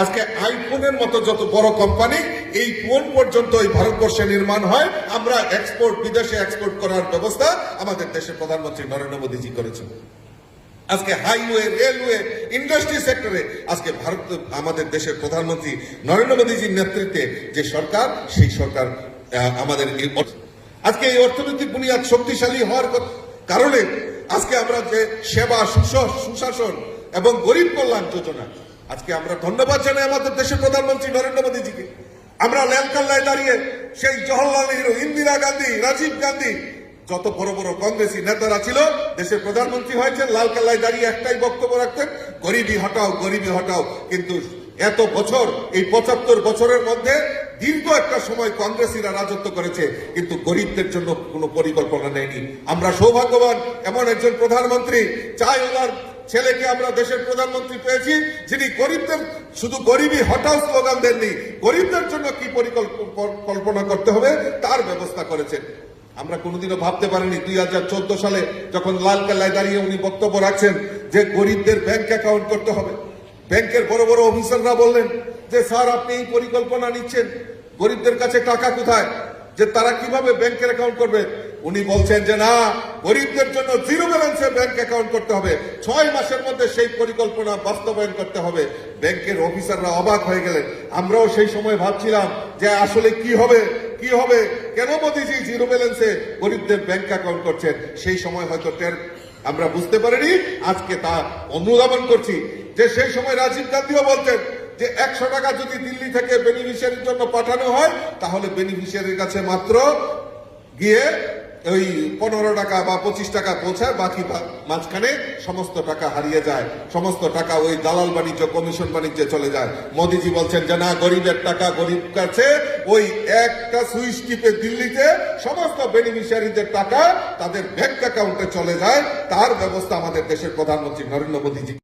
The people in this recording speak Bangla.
আজকে আইফোনের মতো যত বড় কোম্পানি, এই ফোন পর্যন্ত এই ভারতবর্ষে নির্মাণ হয়। আমরা এক্সপোর্ট বিদেশে এক্সপোর্ট করার ব্যবস্থা আমাদের দেশের প্রধানমন্ত্রী নরেন্দ্র মোদীজি করেছেন। আজকে হাইওয়ে রেলওয়ে ইন্ডাস্ট্রি সেক্টরে আজকে ভারত, আমাদের দেশের প্রধানমন্ত্রী নরেন্দ্র মোদীজির নেতৃত্বে যে সরকার, সেই সরকার আমাদের আজকে এই অর্থনৈতিক বুনিয়াদ শক্তিশালী হওয়ার কারণে আজকে আমরা যে সেবা সুশাসন এবং গরিব কল্যাণ যোজনা আজকে আমরা ধন্যবাদ জানাই আমাদের দেশের প্রধানমন্ত্রী নরেন্দ্র মোদীজিকে। আমরা ল্যালকাল্লায় দাঁড়িয়ে সেই জওহরলাল নেহরু, ইন্দিরা গান্ধী, রাজীব গান্ধী, যত বড় বড় কংগ্রেসী নেতারা ছিল, দেশের প্রধানমন্ত্রী হয়েছেন, লালকেল্লায় দাঁড়িয়ে একটাই বক্তব্য রাখতেন, গরিবি হটাও গরিবি হটাও। কিন্তু এত বছর, এই পঁচাত্তর বছরের মধ্যে দীর্ঘ একটা সময় কংগ্রেসীরা রাজত্ব করেছে, কিন্তু গরিবদের জন্য কোনো পরিকল্পনা নেয়নি। আমরা সৌভাগ্যবান, এমন একজন প্রধানমন্ত্রী, চাই ওনার ছেলেকে আমরা দেশের প্রধানমন্ত্রী পেয়েছি, যিনি গরিবদের, শুধু গরিবই হঠাৎ স্লোগান দেননি, গরিবদের জন্য কি পরিকল্পনা করতে হবে, তার ব্যবস্থা করেছেন। আমরা কোনোদিনও ভাবতে পারিনি, দুই হাজার চোদ্দ সালে যখন লাল কেল্লায় দাঁড়িয়ে উনি বক্তব্য রাখছেন যে গরিবদের ব্যাংক অ্যাকাউন্ট করতে হবে। ব্যাংকের বড় বড় অফিসাররা বললেন যে, স্যার, আপনি এই পরিকল্পনা নিচ্ছেন। গরিবদের কাছে টাকা কোথায়? যে তারা কীভাবে ব্যাংকের অ্যাকাউন্ট করবে? উনি বলছেন যে না, গরিবদের জন্য জিরো ব্যালেন্সে ব্যাংক অ্যাকাউন্ট করতে হবে। ছয় মাসের মধ্যে সেই পরিকল্পনা বাস্তবায়ন করতে হবে। ব্যাংকের অফিসাররা অবাক হয়ে গেলেন। আমরাও সেই সময় ভাবছিলাম যে আসলে কি হবে কি হবে? কেন মোদিজি জিরো ব্যালেন্সে গরিবদের ব্যাংক অ্যাকাউন্ট করছেন? সেই সময় হয়তো টের আমরা বুঝতে পারিনি। আজকে তা অনুধাবন করছি। যে সেই সময় রাজীব গান্ধীও বলতেন যে একশো টাকা যদি দিল্লি থেকে বেনিফিশিয়ারির জন্য পাঠানো হয়, তাহলে বেনিফিশিয়ারির কাছে মাত্র গিয়ে ওই পনেরো টাকা বা পঁচিশ টাকা পৌঁছায়, বাকি মাঝখানে সমস্ত টাকা হারিয়ে যায়। সমস্ত টাকা ওই দালাল বাণিজ্য, কমিশন বাণিজ্যে চলে যায়। মোদিজি বলছেন যে, না, গরিবের টাকা গরিব কাছে। ওই একটা সুইচ টিপে দিল্লিতে সমস্ত বেনিফিশিয়ারিদের টাকা তাদের ব্যাংক অ্যাকাউন্টে চলে যায়। তার ব্যবস্থা আমাদের দেশের প্রধানমন্ত্রী নরেন্দ্র মোদীজি